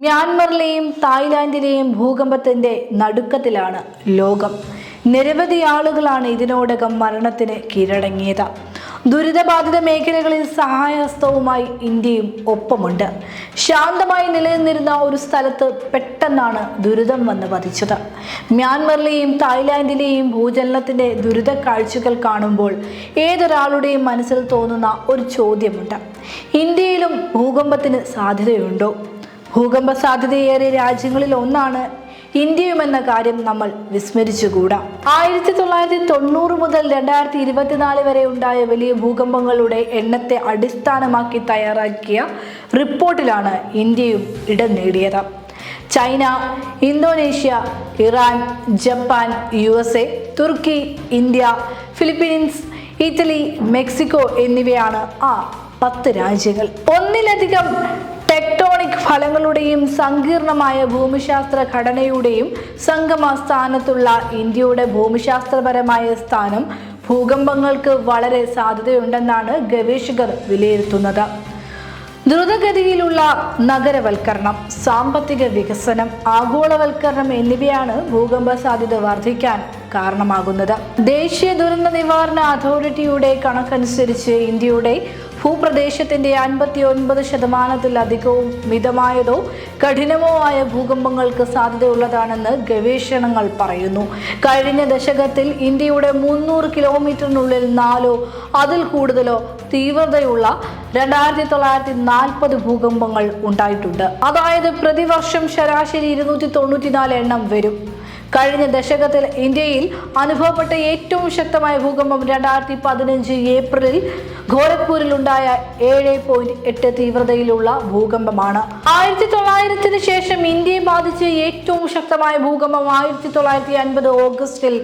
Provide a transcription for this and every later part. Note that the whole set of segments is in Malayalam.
മ്യാൻമറിലെയും തായ്ലാന്റിലെയും ഭൂകമ്പത്തിന്റെ നടുക്കത്തിലാണ് ലോകം. നിരവധി ആളുകളാണ് ഇതിനോടകം മരണത്തിന് കീഴടങ്ങിയത്. ദുരിതബാധിത മേഖലകളിൽ സഹായഹസ്തവുമായി ഇന്ത്യയും ഒപ്പമുണ്ട്. ശാന്തമായി നിലനിന്നിരുന്ന ഒരു സ്ഥലത്ത് പെട്ടെന്നാണ് ദുരിതം വന്ന് പതിച്ചത്. മ്യാൻമറിലെയും തായ്ലാന്റിലെയും ഭൂചലനത്തിന്റെ ദുരിത കാഴ്ചകൾ കാണുമ്പോൾ ഏതൊരാളുടെയും മനസ്സിൽ തോന്നുന്ന ഒരു ചോദ്യമുണ്ട്. ഇന്ത്യയിലും ഭൂകമ്പത്തിന് സാധ്യതയുണ്ടോ? ഭൂകമ്പ സാധ്യതയേറിയ രാജ്യങ്ങളിൽ ഒന്നാണ് ഇന്ത്യയുമെന്ന കാര്യം നമ്മൾ വിസ്മരിച്ചുകൂടാ. ആയിരത്തി തൊള്ളായിരത്തി തൊണ്ണൂറ് മുതൽ രണ്ടായിരത്തി ഇരുപത്തിനാല് വരെ ഉണ്ടായ വലിയ ഭൂകമ്പങ്ങളുടെ എണ്ണത്തെ അടിസ്ഥാനമാക്കി തയ്യാറാക്കിയ റിപ്പോർട്ടിലാണ് ഇന്ത്യയും ഇടം നേടിയത്. China Indonesia Iran Japan U S A Turkey India Philippines Italy Mexico എന്നിവയാണ് ആ പത്ത് രാജ്യങ്ങൾ. ഒന്നിലധികം ടെക്ടോണിക് ഫലങ്ങളുടെയും സങ്കീർണമായ ഭൂമിശാസ്ത്ര ഘടനയുടെയും സംഗമ സ്ഥാനത്തുള്ള ഇന്ത്യയുടെ ഭൂമിശാസ്ത്രപരമായ സ്ഥാനം ഭൂകമ്പങ്ങൾക്ക് വളരെ സാധ്യതയുണ്ടെന്നാണ് ഗവേഷകർ വിലയിരുത്തുന്നത്. ദ്രുതഗതിയിലുള്ള നഗരവൽക്കരണം സാമ്പത്തിക വികസനം ആഗോളവൽക്കരണം എന്നിവയാണ് ഭൂകമ്പ സാധ്യത വർദ്ധിക്കാൻ കാരണമാകുന്നത്. ദേശീയ ദുരന്ത നിവാരണ അതോറിറ്റിയുടെ കണക്കനുസരിച്ച് ഇന്ത്യയുടെ ഭൂപ്രദേശത്തിന്റെ അൻപത്തിയൊൻപത് ശതമാനത്തിലധികവും മിതമായതോ കഠിനമോ ആയ ഭൂകമ്പങ്ങൾക്ക് സാധ്യതയുള്ളതാണെന്ന് ഗവേഷണങ്ങൾ പറയുന്നു. കഴിഞ്ഞ ദശകത്തിൽ ഇന്ത്യയുടെ മുന്നൂറ് കിലോമീറ്ററിനുള്ളിൽ നാലോ അതിൽ കൂടുതലോ തീവ്രതയുള്ള രണ്ടായിരത്തി തൊള്ളായിരത്തി നാൽപ്പത് ഭൂകമ്പങ്ങൾ ഉണ്ടായിട്ടുണ്ട്. അതായത് പ്രതിവർഷം ശരാശരി ഇരുന്നൂറ്റി തൊണ്ണൂറ്റിനാല് എണ്ണം വരും. കഴിഞ്ഞ ദശകത്തിൽ ഇന്ത്യയിൽ അനുഭവപ്പെട്ട ഏറ്റവും ശക്തമായ ഭൂകമ്പം രണ്ടായിരത്തി പതിനഞ്ച് ഏപ്രിലിൽ ഗോരഖ്പൂരിൽ ഉണ്ടായ ഏഴ് പോയിന്റ് എട്ട് തീവ്രതയിലുള്ള ഭൂകമ്പമാണ്. ആയിരത്തി തൊള്ളായിരത്തിന് ശേഷം ഇന്ത്യയെ ബാധിച്ച് ഏറ്റവും ശക്തമായ ഭൂകമ്പം ആയിരത്തി തൊള്ളായിരത്തി അൻപത് ഓഗസ്റ്റിൽ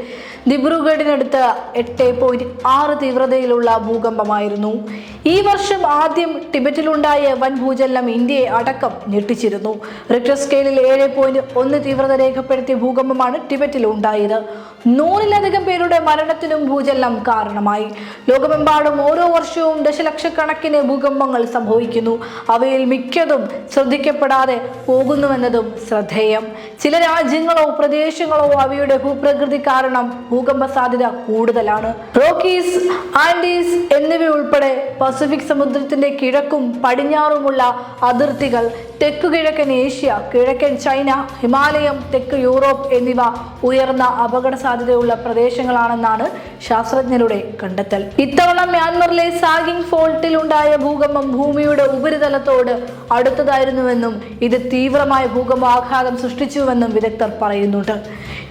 ദിബ്രുഗഡിനടുത്ത് എട്ട് പോയിന്റ് ആറ് തീവ്രതയിലുള്ള ഭൂകമ്പമായിരുന്നു. ഈ വർഷം ആദ്യം ടിബറ്റിലുണ്ടായ വൻ ഭൂചലനം ഇന്ത്യയെ അടക്കം ഞെട്ടിച്ചിരുന്നു. റിക്ടർ സ്കെയിലിൽ ഏഴ് പോയിന്റ് ഒന്ന് തീവ്രത രേഖപ്പെടുത്തിയ ഭൂകമ്പമാണ് ടിബറ്റിൽ ഉണ്ടായത് നൂറിലധികം പേരുടെ മരണത്തിനും ഭൂചലനം കാരണമായി. ലോകമെമ്പാടും ഓരോ വർഷവും ദശലക്ഷക്കണക്കിന് ഭൂകമ്പങ്ങൾ സംഭവിക്കുന്നു. അവയിൽ മിക്കതും ശ്രദ്ധിക്കപ്പെടാതെ പോകുന്നുവെന്നതും ശ്രദ്ധേയം. ചില രാജ്യങ്ങളോ പ്രദേശങ്ങളോ അവയുടെ ഭൂപ്രകൃതി കാരണം ഭൂകമ്പ സാധ്യത കൂടുതലാണ്. റോക്കീസ് ആൻഡീസ് എന്നിവയുൾപ്പെടെ പസഫിക് സമുദ്രത്തിന്റെ കിഴക്കും പടിഞ്ഞാറുമുള്ള അതിർത്തികൾ തെക്കു കിഴക്കൻ ഏഷ്യ കിഴക്കൻ ചൈന ഹിമാലയം തെക്ക് യൂറോപ്പ് എന്നിവ ഉയർന്ന അപകട സാധ്യതയുള്ള പ്രദേശങ്ങളാണെന്നാണ് ശാസ്ത്രജ്ഞരുടെ കണ്ടെത്തൽ. ഇത്തവണ മ്യാൻമറിലെ സാഗിങ് ഫോൾട്ടിൽ ഉണ്ടായ ഭൂകമ്പം ഭൂമിയുടെ ഉപരിതലത്തോട് അടുത്തതായിരുന്നുവെന്നും ഇത് തീവ്രമായ ഭൂകമ്പാഘാതം സൃഷ്ടിച്ചുവെന്നും വിദഗ്ധർ പറയുന്നുണ്ട്.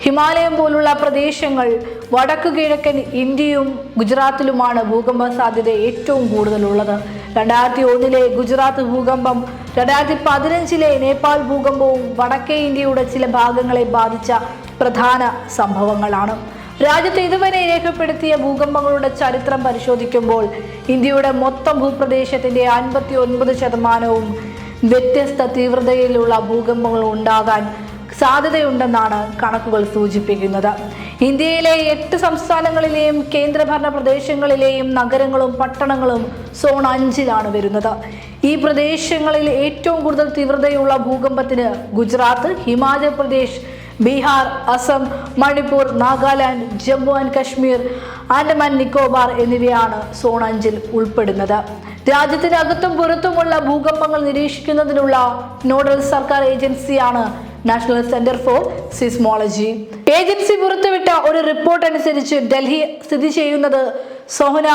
ഹിമാലയം പോലുള്ള പ്രദേശങ്ങൾ വടക്കു കിഴക്കൻ ഇന്ത്യയും ഗുജറാത്തിലുമാണ് ഭൂകമ്പ സാധ്യത ഏറ്റവും കൂടുതലുള്ളത്. രണ്ടായിരത്തി ഒന്നിലെ ഗുജറാത്ത് ഭൂകമ്പം രണ്ടായിരത്തി പതിനഞ്ചിലെ നേപ്പാൾ ഭൂകമ്പവും വടക്കേ ഇന്ത്യയുടെ ചില ഭാഗങ്ങളെ ബാധിച്ച പ്രധാന സംഭവങ്ങളാണ്. രാജ്യത്ത് ഇതുവരെ രേഖപ്പെടുത്തിയ ഭൂകമ്പങ്ങളുടെ ചരിത്രം പരിശോധിക്കുമ്പോൾ ഇന്ത്യയുടെ മൊത്തം ഭൂപ്രദേശത്തിന്റെ അൻപത്തി ഒൻപത് ശതമാനവും വ്യത്യസ്ത തീവ്രതയിലുള്ള ഭൂകമ്പങ്ങൾ ഉണ്ടാകാൻ സാധ്യതയുണ്ടെന്നാണ് കണക്കുകൾ സൂചിപ്പിക്കുന്നത്. ഇന്ത്യയിലെ എട്ട് സംസ്ഥാനങ്ങളിലെയും കേന്ദ്രഭരണ പ്രദേശങ്ങളിലെയും നഗരങ്ങളും പട്ടണങ്ങളും സോൺ അഞ്ചിലാണ് വരുന്നത്. ഈ പ്രദേശങ്ങളിൽ ഏറ്റവും കൂടുതൽ തീവ്രതയുള്ള ഭൂകമ്പത്തിന് ഗുജറാത്ത് ഹിമാചൽ പ്രദേശ് ബീഹാർ അസം മണിപ്പൂർ നാഗാലാൻഡ് ജമ്മു ആൻഡ് കശ്മീർ ആൻഡമാൻ നിക്കോബാർ എന്നിവയാണ് സോൺ അഞ്ചിൽ ഉൾപ്പെടുന്നത്. രാജ്യത്തിനകത്തും പുറത്തുമുള്ള ഭൂകമ്പങ്ങൾ നിരീക്ഷിക്കുന്നതിനുള്ള നോഡൽ സർക്കാർ ഏജൻസിയാണ് national centre for seismology. Agency പുറത്തുവിട്ട ഒരു റിപ്പോർട്ട് അനുസരിച്ച് ഡൽഹി സ്ഥിതി ചെയ്യുന്നത് സോഹന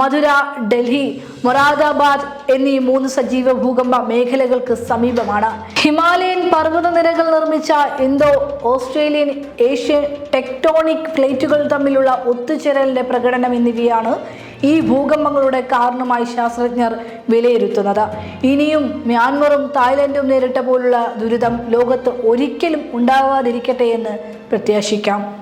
മധുര ഡൽഹി മൊറാദാബാദ് എന്നീ മൂന്ന് സജീവ ഭൂകമ്പ മേഖലകൾക്ക് സമീപമാണ്. ഹിമാലയൻ പർവത നിരകൾ നിർമ്മിച്ച ഇന്തോ ഓസ്ട്രേലിയൻ ഏഷ്യൻ ടെക്ടോണിക് പ്ലേറ്റുകൾ തമ്മിലുള്ള ഒത്തുചേരലിന്റെ പ്രകടനം എന്നിവയാണ് ഈ ഭൂകമ്പങ്ങളുടെ കാരണമായി ശാസ്ത്രജ്ഞർ വിലയിരുത്തുന്നത്. ഇനിയും മ്യാൻമറും തായ്ലൻഡും നേരിട്ട പോലുള്ള ദുരിതം ലോകത്ത് ഒരിക്കലും ഉണ്ടാകാതിരിക്കട്ടെ എന്ന് പ്രത്യാശിക്കാം.